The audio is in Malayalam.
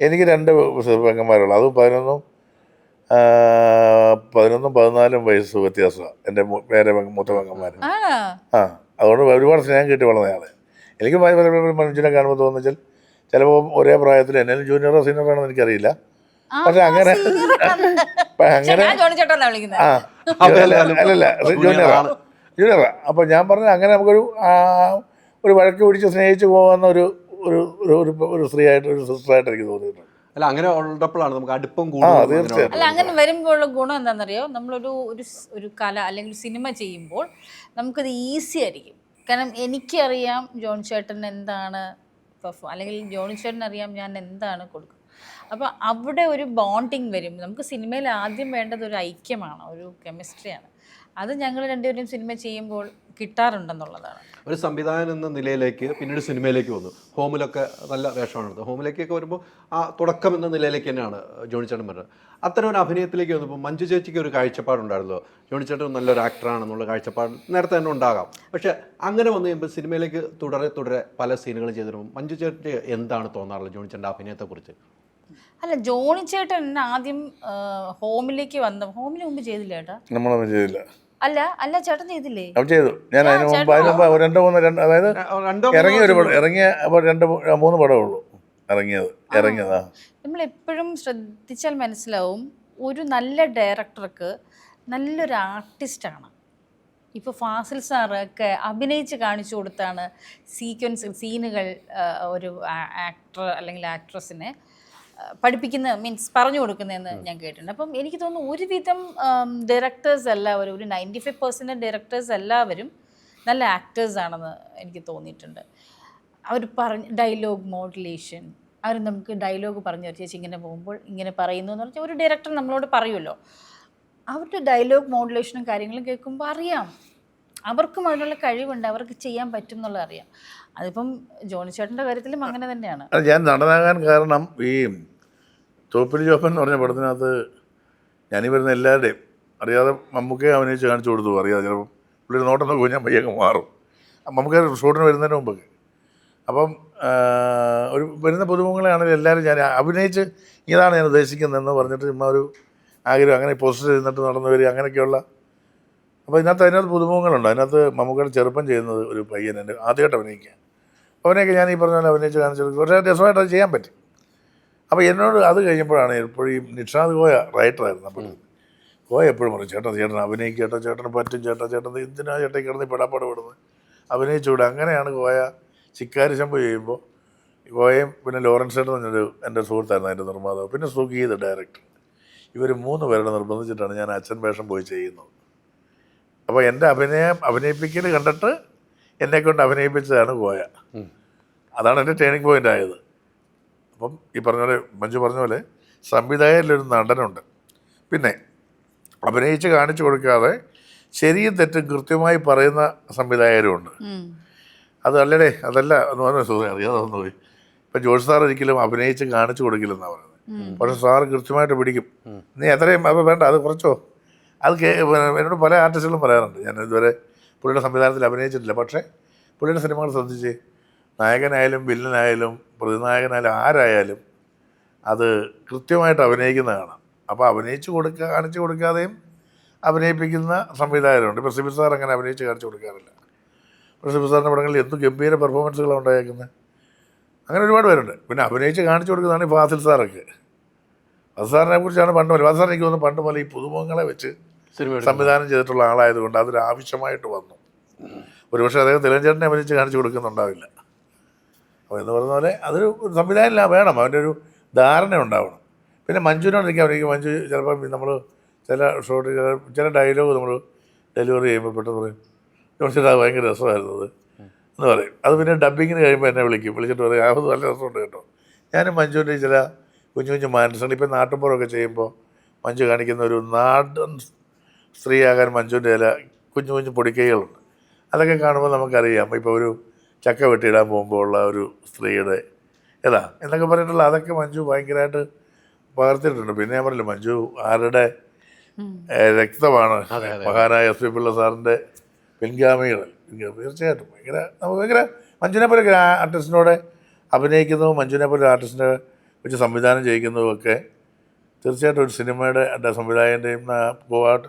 എനിക്ക് രണ്ട് പെങ്ങന്മാരുള്ളു. അതും പതിനൊന്നും പതിനൊന്നും പതിനാലും വയസ്സ് വ്യത്യാസമാണ് എന്റെ പേരെ വേറെ മൂത്ത പെങ്ങന്മാർ ആ അതുകൊണ്ട് ഒരുപാട് സ്നേഹം കിട്ടി വളർന്നയാളെ. എനിക്ക് മനുഷ്യനെ കാണുമ്പോൾ തോന്നുവെച്ചാൽ ചിലപ്പോൾ ഒരേ പ്രായത്തിൽ എന്നാലും ജൂനിയറോ സീനിയറോ ആണെന്ന് എനിക്കറിയില്ല. പക്ഷെ അങ്ങനെ senior അങ്ങനെ ആ അല്ലല്ല ജൂനിയറാണ്. ജൂനിയറാണ് അപ്പം ഞാൻ പറഞ്ഞ അങ്ങനെ നമുക്കൊരു ഒരു വഴക്ക് പിടിച്ച് സ്നേഹിച്ച് പോകുന്ന ഒരു ഒരു ഒരു- ഒരു സ്ത്രീ സ്ത്രീയായിട്ട് ഒരു സിസ്റ്ററായിട്ട് എനിക്ക് തോന്നിയിട്ടുണ്ട്. അല്ല അങ്ങനെ ഉള്ളപ്പോഴാണ് നമുക്ക് അടുപ്പം കൂടുതൽ അല്ല അങ്ങനെ വരുമ്പോഴുള്ള ഗുണം എന്താണെന്നറിയോ? നമ്മളൊരു ഒരു ഒരു കല അല്ലെങ്കിൽ സിനിമ ചെയ്യുമ്പോൾ നമുക്കത് ഈസി ആയിരിക്കും. കാരണം എനിക്കറിയാം ജോൺ ചേട്ടൻ എന്താണ് പെർഫോം അല്ലെങ്കിൽ ജോണി ചേട്ടൻ അറിയാം ഞാൻ എന്താണ് കൊടുക്കുക. അപ്പോൾ അവിടെ ഒരു ബോണ്ടിങ് വരും. നമുക്ക് സിനിമയിൽ ആദ്യം വേണ്ടത് ഒരു ഐക്യമാണ് ഒരു കെമിസ്ട്രിയാണ്. അത് ഞങ്ങൾ രണ്ടുപേരും സിനിമ ചെയ്യുമ്പോൾ കിട്ടാറുണ്ടെന്നുള്ളതാണ്. ഒരു സംവിധായകൻ എന്ന നിലയിലേക്ക് പിന്നീട് സിനിമയിലേക്ക് വന്നു. ഹോമിലൊക്കെ നല്ല വേഷമാണ് എടുത്തത്. ഹോമിലേക്കൊക്കെ വരുമ്പോൾ ആ തുടക്കം എന്ന നിലയിലേക്ക് തന്നെയാണ് ജോണി ചേട്ടൻ പറഞ്ഞത് അത്തരം ഒരു അഭിനയത്തിലേക്ക് വന്നപ്പോൾ മഞ്ജു ചേച്ചിക്ക് ഒരു കാഴ്ചപ്പാടുണ്ടായിരുന്നല്ലോ. ജോണി ചേട്ടൻ നല്ലൊരു ആക്ടറാണെന്നുള്ള കാഴ്ചപ്പാട് നേരത്തെ തന്നെ ഉണ്ടാകാം. പക്ഷെ അങ്ങനെ വന്നു കഴിയുമ്പോൾ സിനിമയിലേക്ക് തുടരെ തുടരെ പല സീനുകളും ചെയ്തിരുമ്പോൾ മഞ്ജു ചേട്ടൻ എന്താണ് തോന്നാറുള്ളത് ജോണി ചേട്ടന്റെ അഭിനയത്തെക്കുറിച്ച്? അല്ല ജോണി ചേട്ടൻ ആദ്യം ഹോമിലേക്ക് വന്ന ഹോമിന് മുമ്പ് ചെയ്തില്ല ചേട്ടാ നമ്മളൊന്നും ചെയ്തില്ല. അല്ല അല്ല ചേട്ടൻ ചെയ്തില്ലേ? ചെയ്തു. ഞാൻ അതിന് മുമ്പ് അതിന് മുമ്പ് രണ്ടോ രണ്ട് മൂന്ന് രണ്ട് അതായത് ഇറങ്ങിയ ഒരു പടം ഇറങ്ങിയ അപ്പോൾ രണ്ട് മൂന്ന് പടമേ ഉള്ളൂ. ഇറങ്ങിയത് ഇറങ്ങിയതാ നമ്മൾ എപ്പോഴും ശ്രദ്ധിച്ചാൽ മനസ്സിലാവും ഒരു നല്ല ഡയറക്ടർക്ക് നല്ലൊരു ആർട്ടിസ്റ്റാണ്. ഇപ്പോൾ ഫാസിൽ സാറൊക്കെ അഭിനയിച്ച് കാണിച്ചു കൊടുത്താണ് സീക്വൻസ് സീനുകൾ ഒരു ആക്ടർ അല്ലെങ്കിൽ ആക്ട്രസിനെ പഠിപ്പിക്കുന്ന മീൻസ് പറഞ്ഞു കൊടുക്കുന്നതെന്ന് ഞാൻ കേട്ടിട്ടുണ്ട്. അപ്പം എനിക്ക് തോന്നുന്നു ഒരുവിധം ഡയറക്ടേഴ്സ് എല്ലാവരും ഒരു നയന്റി ഫൈവ് പെർസെന്റ് ഡയറക്ടേഴ്സ് എല്ലാവരും നല്ല ആക്ടേഴ്സ് ആണെന്ന് എനിക്ക് തോന്നിയിട്ടുണ്ട്. അവർ പറഞ്ഞ് ഡയലോഗ് മോഡുലേഷൻ അവർ നമുക്ക് ഡയലോഗ് പറഞ്ഞു ചേച്ചി ഇങ്ങനെ പോകുമ്പോൾ ഇങ്ങനെ പറയുന്നു എന്ന് പറഞ്ഞാൽ ഒരു ഡയറക്ടർ നമ്മളോട് പറയുമല്ലോ. അവരുടെ ഡയലോഗ് മോഡുലേഷനും കാര്യങ്ങളും കേൾക്കുമ്പോൾ അറിയാം. അവർക്കും അതിനുള്ള കഴിവുണ്ട് അവർക്ക് ചെയ്യാൻ പറ്റും എന്നുള്ളത് അറിയാം. അതിപ്പം ജോണി ചേട്ടന്റെ കാര്യത്തിലും അങ്ങനെ തന്നെയാണ്. ഞാൻ നടനാകാൻ കാരണം ഈ തോപ്പിൽ ജോപ്പൻ എന്ന് പറഞ്ഞ പടത്തിനകത്ത് ഞാനീ വരുന്ന എല്ലാവരുടെയും അറിയാതെ മമ്മൂക്കെ അഭിനയിച്ച് കാണിച്ചു കൊടുത്തു. അറിയാതെ ചിലപ്പം പുള്ളിയുടെ നോട്ടം നോക്കുമ്പോൾ ഞാൻ പയ്യൊക്കെ മാറും മമ്മൂക്കെ ഷൂട്ടിന് വരുന്നതിന് മുമ്പൊക്കെ. അപ്പം ഒരു വരുന്ന പുതുമുഖങ്ങളാണെങ്കിലും എല്ലാവരും ഞാൻ അഭിനയിച്ച് ഇതാണ് ഞാൻ ഉദ്ദേശിക്കുന്നതെന്ന് പറഞ്ഞിട്ട് ചുമ്മാ ഒരു ആഗ്രഹം അങ്ങനെ പോസ്റ്റർ ചെയ്തിട്ട് നടന്നു വരിക അങ്ങനെയൊക്കെയുള്ള. അപ്പോൾ ഇതിനകത്ത് അതിനകത്ത് പുതുമുഖങ്ങളുണ്ട്. അതിനകത്ത് മമ്മൂക്കയുടെ ചെറുപ്പം ചെയ്യുന്നത് ഒരു പയ്യൻ എന്റെ ആദ്യമായിട്ട് അഭിനയിക്കുക. അവനെയൊക്കെ ഞാൻ ഈ പറഞ്ഞ പോലെ അഭിനയിച്ച് കാണിച്ചു കൊടുക്കും. പക്ഷേ രസമായിട്ട് അത് ചെയ്യാൻ പറ്റി. അപ്പോൾ എന്നോട് അത് കഴിഞ്ഞപ്പോഴാണ് എപ്പോഴും നിഷാദ് ഗോയ റൈറ്ററായിരുന്നു അപ്പോൾ ഗോയ എപ്പോഴും പറയും ചേട്ടൻ ചേട്ടൻ അഭിനയിക്കും ചേട്ടാ ചേട്ടന് പറ്റും ചേട്ടൻ ചേട്ടൻ എന്തിനാ ചേട്ടൻ കിടന്ന് പെടാപ്പാട് വിടുന്നത് അഭിനയിച്ചുകൂടെ അങ്ങനെയാണ് ഗോയ ശിക്കാരി ശമ്പു ചെയ്യുമ്പോൾ ഗോയയും പിന്നെ ലോറൻസ് ചേട്ടൻ പറഞ്ഞൊരു എന്റെ സുഹൃത്തായിരുന്നു അതിന്റെ നിർമ്മാതാവ്. പിന്നെ സുഖീത് ഡയറക്ടർ ഇവർ മൂന്ന് പേരുടെ നിർബന്ധിച്ചിട്ടാണ് ഞാൻ അച്ഛൻ വേഷം പോയി ചെയ്യുന്നത്. അപ്പോൾ എന്റെ അഭിനയം അഭിനയിപ്പിക്കൽ കണ്ടിട്ട് എന്നെ കൊണ്ട് അഭിനയിപ്പിച്ചതാണ് ഗോയ അതാണ് എന്റെ ടേണിംഗ് പോയിന്റ് ആയത്. അപ്പം ഈ പറഞ്ഞ പോലെ മഞ്ജു പറഞ്ഞ പോലെ സംവിധായകരിലൊരു നടനുണ്ട്. പിന്നെ അഭിനയിച്ച് കാണിച്ചു കൊടുക്കാതെ ശരിയും തെറ്റും കൃത്യമായി പറയുന്ന സംവിധായകരുമുണ്ട്. അതല്ലേ അതല്ല എന്ന് പറഞ്ഞ സുഖം അറിയാതെന്ന് പോയി. ഇപ്പം ജോഷ് സാർ ഒരിക്കലും അഭിനയിച്ച് കാണിച്ചു കൊടുക്കില്ലെന്നാണ് പറയുന്നത്. പക്ഷെ സാർ കൃത്യമായിട്ട് പിടിക്കും. നീ എത്രയും അപ്പോൾ വേണ്ട അത് കുറച്ചോ. അത് കേ എന്നോട് പല ആർട്ടിസ്റ്റുകളും പറയാറുണ്ട്. ഞാൻ ഇതുവരെ പുള്ളിയുടെ സംവിധാനത്തിൽ അഭിനയിച്ചിട്ടില്ല. പക്ഷേ പുള്ളിയുടെ സിനിമകൾ ശ്രദ്ധിച്ച് നായകനായാലും വില്ലനായാലും പ്രതിനായകനായാലും ആരായാലും അത് കൃത്യമായിട്ട് അഭിനയിക്കുന്ന കാണാം അപ്പോൾ അഭിനയിച്ച് കൊടുക്കുക കാണിച്ചു കൊടുക്കാതെയും അഭിനയിപ്പിക്കുന്ന സംവിധായകരുണ്ട്. ഇപ്പോൾ സിബി സാർ അങ്ങനെ അഭിനയിച്ച് കാണിച്ചു കൊടുക്കാറില്ല. ഇപ്പോൾ സിബി സാറിന്റെ പടങ്ങളിൽ എന്ത് ഗംഭീര പെർഫോമൻസുകളാണ് ഉണ്ടായേക്കുന്നത് അങ്ങനെ ഒരുപാട് പേരുണ്ട്. പിന്നെ അഭിനയിച്ച് കാണിച്ചു കൊടുക്കുന്നതാണ് ഈ ഫാസിൽ സാറൊക്കെ. ഫാസിൽ സാറിനെ കുറിച്ചാണ് പണ്ട് പോലെ. ഫാസിൽ സാർ എനിക്ക് തോന്നുന്നു പണ്ട് പോലെ ഈ പുതുമുഖങ്ങളെ വെച്ച് സംവിധാനം ചെയ്തിട്ടുള്ള ആളായതുകൊണ്ട് അതൊരു ആവശ്യമായിട്ട് വന്നു. ഒരുപക്ഷെ അദ്ദേഹം തിലഞ്ചേട്ടനെ അഭിനയിച്ച് കാണിച്ചു കൊടുക്കുന്നുണ്ടാവില്ല. അപ്പോൾ എന്ന് പറഞ്ഞ പോലെ അതൊരു സംവിധാനമില്ല വേണം അവന്റെ ഒരു ധാരണ ഉണ്ടാവണം. പിന്നെ മഞ്ജുവിനോട് എനിക്ക് അവനിക്ക് മഞ്ജു ചിലപ്പം നമ്മൾ ചില ഷോട്ട് ചില ഡയലോഗ് നമ്മൾ ഡെലിവറി ചെയ്യുമ്പോൾ പെട്ടെന്ന് പറയും ചോദിച്ചിട്ട് അത് ഭയങ്കര രസമായിരുന്നത് എന്ന് പറയും. അത് പിന്നെ ഡബ്ബിങ്ങിന് കഴിയുമ്പോൾ എന്നെ വിളിക്കും. വിളിച്ചിട്ട് പറയും അത് നല്ല രസമുണ്ട് കേട്ടോ. ഞാനും മഞ്ജുവിന്റെ ചില കുഞ്ഞു കുഞ്ഞു മാനസുണ്ട് ഇപ്പം നാട്ടുമ്പുറമൊക്കെ ചെയ്യുമ്പോൾ മഞ്ജു കാണിക്കുന്ന ഒരു നാടൻ സ്ത്രീയാകാൻ മഞ്ജുവിന്റെ ചില കുഞ്ഞു കുഞ്ഞു പൊടിക്കൈകളുണ്ട്. അതൊക്കെ കാണുമ്പോൾ നമുക്കറിയാം. ഇപ്പോൾ ഒരു ചക്ക വെട്ടിയിടാൻ പോകുമ്പോൾ ഉള്ള ഒരു സ്ത്രീയുടെ ഏതാ? എന്നൊക്കെ പറഞ്ഞിട്ടുള്ള അതൊക്കെ മഞ്ജു ഭയങ്കരമായിട്ട് പകർത്തിയിട്ടുണ്ട്. പിന്നെ ഞാൻ പറഞ്ഞില്ല മഞ്ജു ആരുടെ രക്തമാണ്. മഹാനായ എസ് പി പിള്ള സാറിന്റെ പിൻഗാമികൾ. പിൻഗാമി തീർച്ചയായിട്ടും ഭയങ്കര നമുക്ക് ഭയങ്കര മഞ്ജുനെ പോലെ ആർട്ടിസ്റ്റിനോട് അഭിനയിക്കുന്നു മഞ്ജുനെ പോലെ ആർട്ടിസ്റ്റിനെ വെച്ച് സംവിധാനം ചെയ്യിക്കുന്നതും ഒക്കെ തീർച്ചയായിട്ടും ഒരു സിനിമയുടെ സംവിധായകന്റെയും സംവിധായകന്റെയും